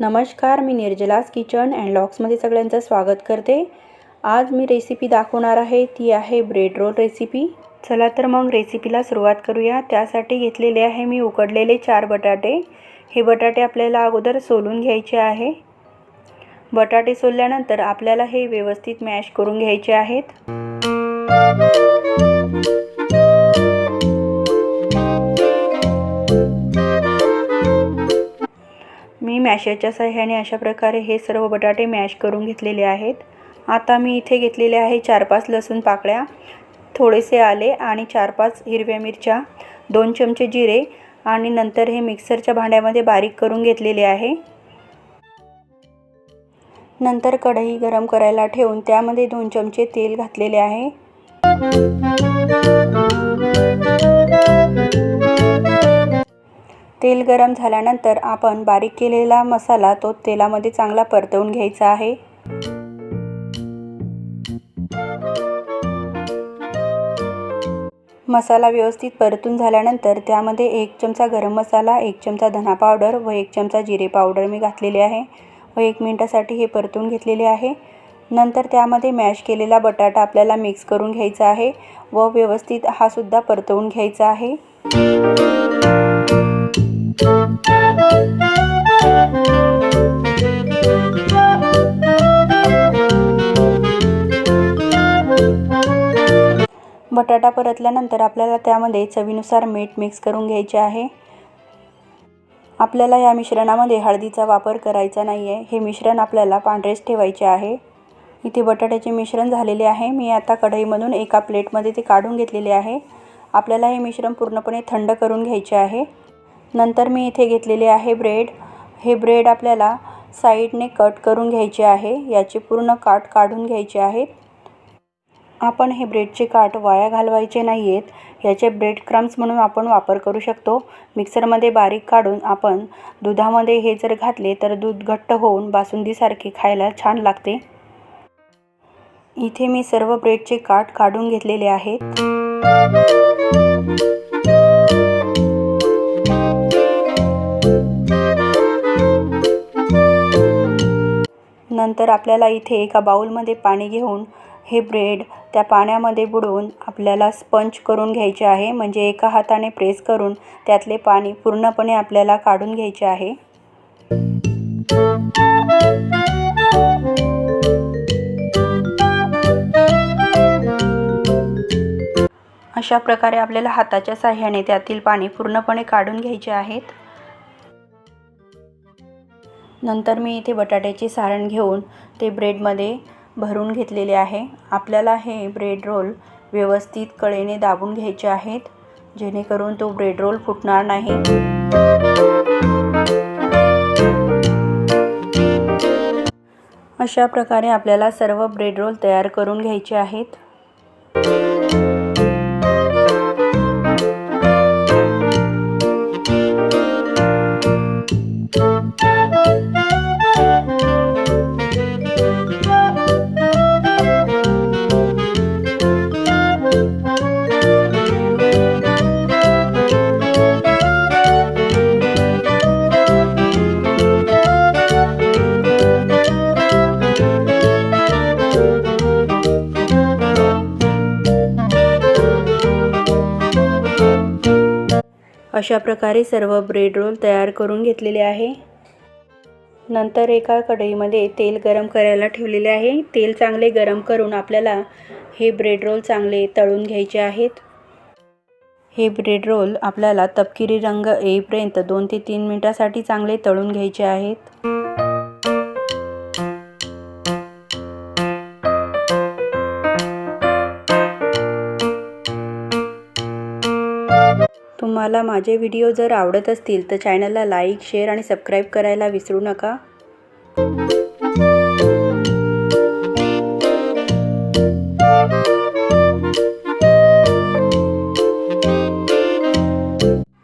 नमस्कार मी निर्जलास kitchen and लॉक्समध्ये सगळ्यांचं स्वागत करते. आज मी रेसिपी दाखवणार आहे ती आहे ब्रेड रोल रेसिपी चला तर मग रेसिपीला सुरुवात करूया. त्यासाठी घेतलेले आहे मी उकडलेले चार बटाटे. हे बटाटे आपल्याला अगोदर सोलून घ्यायचे आहे. बटाटे सोलल्यानंतर आपल्याला हे व्यवस्थित मॅश करून घ्यायचे आहेत. मी सहाय्याने अशा प्रकारे हे सर्व बटाटे मॅश करून घेतलेले आहेत. आता मी इथे घेतलेले आहे चार पाच लसूण पाकळ्या. थोडेसे आले आणि चार पाच हिरव्या मिरच्या दोन चमचे जिरे आणि नंतर हे मिक्सरच्या भांड्यामध्ये बारीक करून घेतलेले आहे. नंतर कढई गरम करायला ठेवून त्यामध्ये दोन चमचे तेल घातलेले आहे. तेल गरम झाल्यानंतर आपण बारीक केलेला मसाला तो तेलामध्ये चांगला परतवून घ्यायचा आहे. मसाला व्यवस्थित परतून झाल्यानंतर त्यामध्ये एक चमचा गरम मसाला एक चमचा धना पावडर व एक चमचा जिरे पावडर मी घातलेले आहे व एक मिनटासाठी हे परतून घेतलेले आहे. नंतर त्यामध्ये मॅश केलेला बटाटा आपल्याला मिक्स करून घ्यायचा आहे व व्यवस्थित हा सुद्धा परतवून घ्यायचा आहे. बटाटा परतल्यानंतर आपल्याला त्यामध्ये चवीनुसार मीठ मिक्स करून घ्यायचे आहे. आपल्याला या मिश्रणामध्ये हळदीचा वापर करायचा नाही आहे हे मिश्रण आपल्याला पांढरेच ठेवायचे आहे. इथे बटाट्याचे मिश्रण झालेले आहे. मी आता कढईमधून एका प्लेटमध्ये ते काढून घेतलेले आहे. आपल्याला हे मिश्रण पूर्णपणे थंड करून घ्यायचे आहे. नंतर मी इथे घेतलेले आहे ब्रेड हे ब्रेड आपल्याला साईडने कट करून घ्यायचे आहे. याचे पूर्ण काठ काढून घ्यायचे आहेत आपण हे ब्रेडचे काठ वाया घालवायचे नाही आहेत याचे ब्रेड क्रम्स म्हणून आपण वापर करू शकतो. मिक्सरमध्ये बारीक काढून आपण दुधामध्ये हे जर घातले तर दूध घट्ट होऊन बासुंदीसारखे खायला छान लागते. इथे मी सर्व ब्रेडचे काठ काढून घेतलेले आहेत. नंतर आपल्याला इथे एका बाऊलमध्ये पाणी घेऊन हे ब्रेड त्या पाण्यामध्ये बुडवून आपल्याला स्पंज करून घ्यायचे आहे. म्हणजे एका हाताने प्रेस करून त्यातले पाणी पूर्णपणे आपल्याला काढून घ्यायचे आहे. अशा प्रकारे आपल्याला हाताच्या साह्याने त्यातील पाणी पूर्णपणे काढून घ्यायचे आहेत. नंतर मी इथे बटाट्याचे सारण घेऊन ते ब्रेडमध्ये भरून घेतलेले आहे. आपल्याला हे ब्रेड रोल व्यवस्थित कळेने दाबून घ्यायचे आहेत जेणेकरून तो ब्रेड रोल फुटणार नाही. अशा प्रकारे आपल्याला सर्व ब्रेड रोल तयार करून घ्यायचे आहेत. अशा प्रकारे सर्व ब्रेड रोल तयार करून घेतलेले आहे. नंतर एका कढईमध्ये तेल गरम करायला ठेवलेले आहे. तेल चांगले गरम करून आपल्याला हे ब्रेड रोल चांगले तळून घ्यायचे आहेत. हे ब्रेड रोल आपल्याला तपकिरी रंग येईपर्यंत दोन ते तीन मिनटासाठी चांगले तळून घ्यायचे आहेत. तुम्हाला माझे व्हिडिओ जर आवडत असतील तर चॅनलला लाईक शेअर आणि सबस्क्राईब करायला विसरू नका.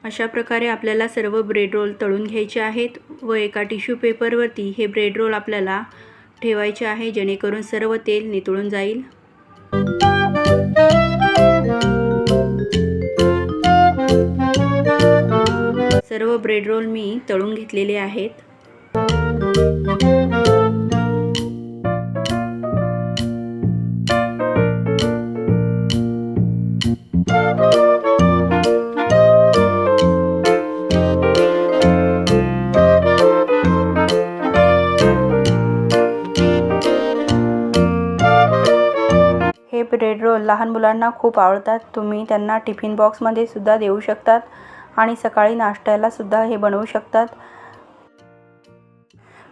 अशा प्रकारे आपल्याला सर्व ब्रेड रोल तळून घ्यायचे आहेत व एका टिश्यू पेपरवरती हे ब्रेड रोल आपल्याला ठेवायचे आहे जेणेकरून सर्व तेल नितळून जाईल. सर्व ब्रेड रोल मी तळून घेतलेले आहेत. हे ब्रेड रोल लहान मुलांना खूप आवडतात. तुम्ही त्यांना टिफिन बॉक्समध्ये सुद्धा देऊ शकतात. आणि सकाळी नाश्त्याला सुद्धा हे बनवू शकतात.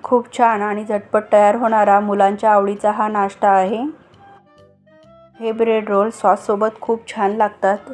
खूप छान आणि झटपट तयार होणारा मुलांच्या आवडीचा हा नाश्ता आहे. हे ब्रेड रोल सॉससोबत खूप छान लागतात.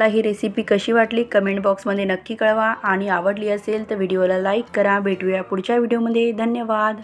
तुम्हाला ही रेसिपी कशी वाटली कमेंट बॉक्समध्ये नक्की कळवा. आणि आवडली असेल तर व्हिडिओला लाईक करा. भेटूया पुढच्या व्हिडिओमध्ये धन्यवाद.